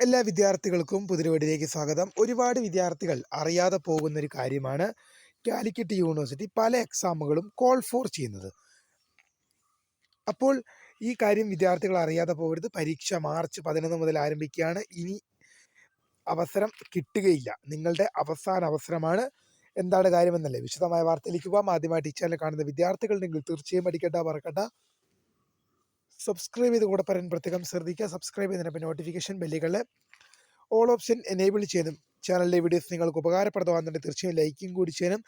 എല്ലാ വിദ്യാർത്ഥികൾക്കും പുതിരുവടിയിലേക്ക് സ്വാഗതം. ഒരുപാട് വിദ്യാർത്ഥികൾ അറിയാതെ പോകുന്ന ഒരു കാര്യമാണ് കാലിക്കറ്റ് യൂണിവേഴ്സിറ്റി പല എക്സാമുകളും കോൾ ഫോർ ചെയ്യുന്നത്. അപ്പോൾ ഈ കാര്യം വിദ്യാർത്ഥികൾ അറിയാതെ പോകരുത്. പരീക്ഷ മാർച്ച് പതിനൊന്ന് മുതൽ ആരംഭിക്കുകയാണ്. ഇനി അവസരം കിട്ടുകയില്ല. നിങ്ങളുടെ അവസാന അവസരമാണ്. എന്താണ് കാര്യമെന്നല്ലേ? വിശദമായ വാർത്തയിലേക്ക് പോകാം ആദ്യമായിട്ട് ഈ ചാനൽ കാണുന്ന വിദ്യാർത്ഥികളുണ്ടെങ്കിൽ തീർച്ചയായും പഠിക്കേണ്ട മറക്കട്ടെ സബ്സ്ക്രൈബ് ചെയ്ത് കൂടെ പറയാൻ പ്രത്യേകം ശ്രദ്ധിക്കുക. സബ്സ്ക്രൈബ് ചെയ്തതിനൊപ്പം നോട്ടിഫിക്കേഷൻ ബെല്ലുകളിൽ ഓൾ ഓപ്ഷൻ എനേബിൾ ചെയ്തും ചാനലിലെ വീഡിയോസ് നിങ്ങൾക്ക് ഉപകാരപ്രദമാകുന്നുണ്ട് തീർച്ചയായും ലൈക്കും കൂടി ചെയ്യാനും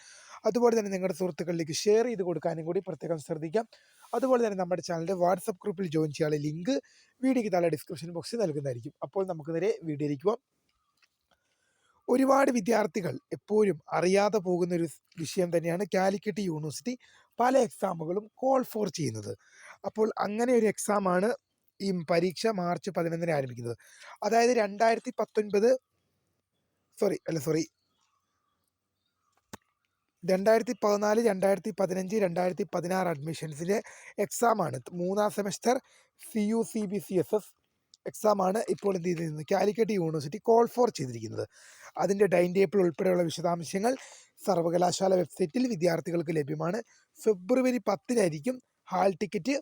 അതുപോലെ തന്നെ നിങ്ങളുടെ സുഹൃത്തുക്കളിലേക്ക് ഷെയർ ചെയ്ത് കൊടുക്കാനും കൂടി പ്രത്യേകം ശ്രദ്ധിക്കാം. അതുപോലെ തന്നെ നമ്മുടെ ചാനലിന്റെ വാട്സപ്പ് ഗ്രൂപ്പിൽ ജോയിൻ ചെയ്യാനുള്ള ലിങ്ക് വീഡിയോയ്ക്ക് താഴെ ഡിസ്ക്രിപ്ഷൻ ബോക്സിൽ നൽകുന്നതായിരിക്കും. അപ്പോൾ നമുക്ക് നേരെ വീഡിയോയിലേക്ക് പോകാം ഒരുപാട് വിദ്യാർത്ഥികൾ എപ്പോഴും അറിയാതെ പോകുന്ന ഒരു വിഷയം തന്നെയാണ് കാലിക്കറ്റ് യൂണിവേഴ്സിറ്റി പല എക്സാമുകളും കോൾ ഫോർ ചെയ്യുന്നത്. അപ്പോൾ അങ്ങനെ ഒരു എക്സാമാണ് ഈ പരീക്ഷ മാർച്ച് പതിനൊന്നിന് ആരംഭിക്കുന്നത്. അതായത് രണ്ടായിരത്തി പത്തൊൻപത് സോറി അല്ല സോറി രണ്ടായിരത്തി പതിനാല് രണ്ടായിരത്തി പതിനഞ്ച് രണ്ടായിരത്തി പതിനാറ് അഡ്മിഷൻസിന്റെ എക്സാമാണ് മൂന്നാം semester C U C B C S S എക്സാമാണ് ഇപ്പോൾ എന്ത് ചെയ്തിരുന്നത് കാലിക്കറ്റ് യൂണിവേഴ്സിറ്റി കോൾ ഫോർ ചെയ്തിരിക്കുന്നത്. അതിന്റെ ടൈം ടേബിൾ ഉൾപ്പെടെയുള്ള വിശദാംശങ്ങൾ സർവകലാശാല വെബ്സൈറ്റിൽ വിദ്യാർത്ഥികൾക്ക് ലഭ്യമാണ്. ഫെബ്രുവരി പത്തിനായിരിക്കും ഹാൾ ടിക്കറ്റ്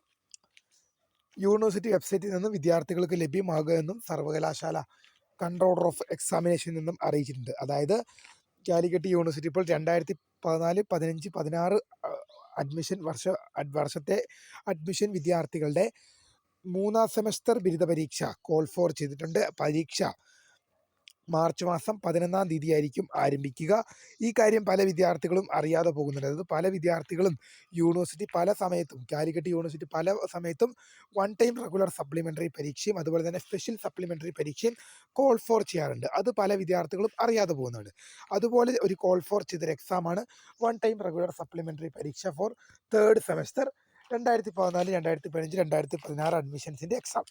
യൂണിവേഴ്സിറ്റി വെബ്സൈറ്റിൽ നിന്നും വിദ്യാർത്ഥികൾക്ക് ലഭ്യമാകുക എന്നും സർവകലാശാല കൺട്രോളർ ഓഫ് എക്സാമിനേഷനിൽ നിന്നും അറിയിച്ചിട്ടുണ്ട്. അതായത് കാലിക്കറ്റ് യൂണിവേഴ്സിറ്റി ഇപ്പോൾ രണ്ടായിരത്തി പതിനാല് പതിനഞ്ച് പതിനാറ് അഡ്മിഷൻ വർഷ വർഷത്തെ അഡ്മിഷൻ വിദ്യാർത്ഥികളുടെ മൂന്നാം സെമസ്റ്റർ ബിരുദ പരീക്ഷ കോൾ ഫോർ ചെയ്തിട്ടുണ്ട്. പരീക്ഷ മാർച്ച് മാസം പതിനൊന്നാം തീയതി ആയിരിക്കും ആരംഭിക്കുക. ഈ കാര്യം പല വിദ്യാർത്ഥികളും അറിയാതെ പോകുന്നുണ്ട്. അതായത് പല വിദ്യാർത്ഥികളും യൂണിവേഴ്സിറ്റി പല സമയത്തും കാലിക്കറ്റ് യൂണിവേഴ്സിറ്റി പല സമയത്തും വൺ ടൈം റെഗുലർ സപ്ലിമെന്ററി പരീക്ഷയും അതുപോലെ തന്നെ സ്പെഷ്യൽ സപ്ലിമെന്ററി പരീക്ഷയും കോൾ ഫോർ ചെയ്യാറുണ്ട്. അത് പല വിദ്യാർത്ഥികളും അറിയാതെ പോകുന്നുണ്ട്. അതുപോലെ ഒരു കോൾ ഫോർ ചെയ്തൊരു എക്സാമാണ് വൺ ടൈം റെഗുലർ സപ്ലിമെന്ററി പരീക്ഷ ഫോർ തേർഡ് സെമസ്റ്റർ രണ്ടായിരത്തി പതിനാല് രണ്ടായിരത്തി പതിനഞ്ച് രണ്ടായിരത്തി പതിനാറ് അഡ്മിഷൻസിന്റെ എക്സാം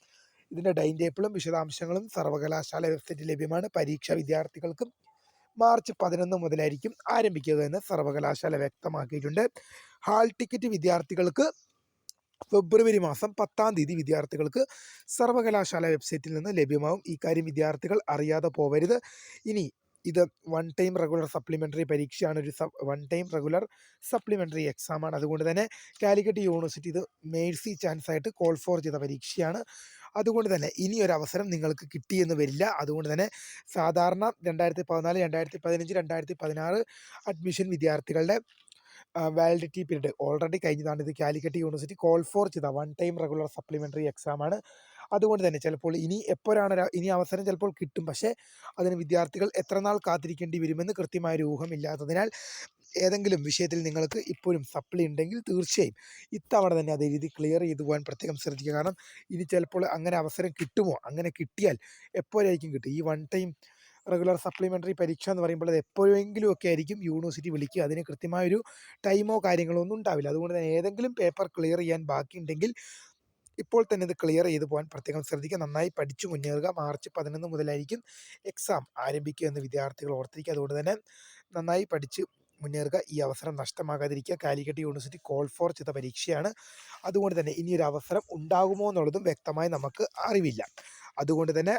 ഇതിന്റെ ടൈം ടേബിളും വിശദാംശങ്ങളും സർവകലാശാല വെബ്സൈറ്റിൽ ലഭ്യമാണ്. പരീക്ഷ വിദ്യാർത്ഥികൾക്കും മാർച്ച് പതിനൊന്ന് മുതലായിരിക്കും ആരംഭിക്കുക എന്ന് സർവകലാശാല വ്യക്തമാക്കിയിട്ടുണ്ട്. ഹാൾ ടിക്കറ്റ് വിദ്യാർത്ഥികൾക്ക് ഫെബ്രുവരി മാസം പത്താം തീയതി വിദ്യാർത്ഥികൾക്ക് സർവകലാശാല വെബ്സൈറ്റിൽ നിന്ന് ലഭ്യമാവും. ഈ കാര്യം വിദ്യാർത്ഥികൾ അറിയാതെ പോവരുത്. ഇനി ഇത് വൺ ടൈം റെഗുലർ സപ്ലിമെന്ററി പരീക്ഷയാണ്. ഒരു വൺ ടൈം റെഗുലർ സപ്ലിമെന്ററി എക്സാമാണ്. അതുകൊണ്ട് തന്നെ കാലിക്കറ്റ് യൂണിവേഴ്സിറ്റി ഇത് മേഴ്സി ചാൻസ് ആയിട്ട് കോൾ ഫോർ ചെയ്ത പരീക്ഷയാണ്. അതുകൊണ്ട് തന്നെ ഇനി ഒരു അവസരം നിങ്ങൾക്ക് കിട്ടിയെന്ന് വരില്ല. അതുകൊണ്ട് തന്നെ സാധാരണ രണ്ടായിരത്തി പതിനാല് രണ്ടായിരത്തി പതിനഞ്ച് രണ്ടായിരത്തി പതിനാറ് അഡ്മിഷൻ വിദ്യാർത്ഥികളുടെ വാലിഡിറ്റി പീരീഡ് ഓൾറെഡി കഴിഞ്ഞതാണ്. ഇത് കാലിക്കറ്റ് യൂണിവേഴ്സിറ്റി കോൾ ഫോർ ചെയ്ത വൺ ടൈം റെഗുലർ സപ്ലിമെന്ററി എക്സാമാണ് അതുകൊണ്ട് തന്നെ ചിലപ്പോൾ ഇനി എപ്പോഴാണ് ഇനി അവസരം ചിലപ്പോൾ കിട്ടും. പക്ഷേ അതിന് വിദ്യാർത്ഥികൾ എത്ര നാൾ കാത്തിരിക്കേണ്ടി വരുമെന്ന് കൃത്യമായൊരു ഊഹമില്ലാത്തതിനാൽ ഏതെങ്കിലും വിഷയത്തിൽ നിങ്ങൾക്ക് ഇപ്പോഴും സപ്ലി ഉണ്ടെങ്കിൽ തീർച്ചയായും ഇത്തവണ തന്നെ അതേ രീതി ക്ലിയർ ചെയ്തു പോകാൻ പ്രത്യേകം ശ്രദ്ധിക്കുക. കാരണം ഇനി ചിലപ്പോൾ അങ്ങനെ അവസരം കിട്ടുമോ? അങ്ങനെ കിട്ടിയാൽ എപ്പോഴായിരിക്കും കിട്ടും ഈ വൺ ടൈം റെഗുലർ സപ്ലിമെന്ററി പരീക്ഷ എന്ന് പറയുമ്പോൾ അത് എപ്പോഴെങ്കിലും ഒക്കെ ആയിരിക്കും യൂണിവേഴ്സിറ്റി വിളിക്കുക. അതിന് കൃത്യമായൊരു ടൈമോ കാര്യങ്ങളോ ഒന്നും ഉണ്ടാവില്ല. അതുകൊണ്ട് തന്നെ ഏതെങ്കിലും പേപ്പർ ക്ലിയർ ചെയ്യാൻ ബാക്കിയുണ്ടെങ്കിൽ ഇപ്പോൾ തന്നെ ഇത് ക്ലിയർ ചെയ്തു പോകാൻ പ്രത്യേകം ശ്രദ്ധിക്കുക. നന്നായി പഠിച്ചു മുന്നേറുക. മാർച്ച് പതിനൊന്ന് മുതലായിരിക്കും എക്സാം ആരംഭിക്കുക എന്ന് വിദ്യാർത്ഥികൾ ഓർത്തിരിക്കുക. അതുകൊണ്ട് തന്നെ നന്നായി പഠിച്ച് മുന്നേറുക ഈ അവസരം നഷ്ടമാകാതിരിക്കുക. കാലിക്കറ്റ് യൂണിവേഴ്സിറ്റി കോൾ ഫോർ ചെയ്ത പരീക്ഷയാണ്. അതുകൊണ്ട് തന്നെ ഇനി ഒരു അവസരം ഉണ്ടാകുമോ എന്നുള്ളതും വ്യക്തമായി നമുക്ക് അറിവില്ല. അതുകൊണ്ട് തന്നെ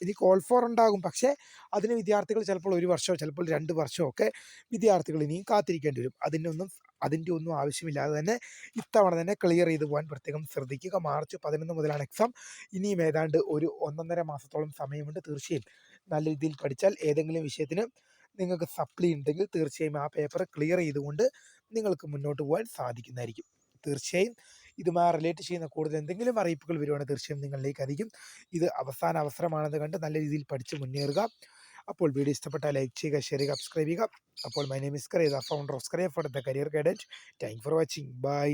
ഇനി കോൾ ഫോർ ഉണ്ടാകും. പക്ഷേ അതിന് വിദ്യാർത്ഥികൾ ചിലപ്പോൾ ഒരു വർഷമോ ചിലപ്പോൾ രണ്ട് വർഷമോ ഒക്കെ വിദ്യാർത്ഥികൾ ഇനിയും കാത്തിരിക്കേണ്ടി വരും. അതിനൊന്നും അതിന്റെ ഒന്നും ആവശ്യമില്ലാതെ തന്നെ ഇത്തവണ തന്നെ ക്ലിയർ ചെയ്തു പോകാൻ പ്രത്യേകം ശ്രദ്ധിക്കുക. മാർച്ച് പതിനൊന്ന് മുതലാണ് എക്സാം. ഇനിയും ഏതാണ്ട് ഒരു ഒന്നൊന്നര മാസത്തോളം സമയമുണ്ട്. തീർച്ചയായും നല്ല രീതിയിൽ പഠിച്ചാൽ ഏതെങ്കിലും വിഷയത്തിന് നിങ്ങൾക്ക് സപ്ലി ഉണ്ടെങ്കിൽ തീർച്ചയായും ആ പേപ്പർ ക്ലിയർ ചെയ്തുകൊണ്ട് നിങ്ങൾക്ക് മുന്നോട്ട് പോകാൻ സാധിക്കുന്നതായിരിക്കും. തീർച്ചയായും ഇതുമായി റിലേറ്റ് ചെയ്യുന്ന കൂടുതൽ എന്തെങ്കിലും അറിയിപ്പുകൾ വരുവാണെങ്കിൽ തീർച്ചയായും നിങ്ങളിലേക്ക് അധികം ഇത് അവസാന അവസരമാണെന്ന് കണ്ട് നല്ല രീതിയിൽ പഠിച്ച് മുന്നേറുക. അപ്പോൾ വീഡിയോ ഇഷ്ടപ്പെട്ടാൽ ലൈക്ക് ചെയ്യുക ഷെയർ ചെയ്യുക സബ്സ്ക്രൈബ് ചെയ്യുക. അപ്പോൾ my name founder of സ്ക്രൈ for the career guidance thank for watching bye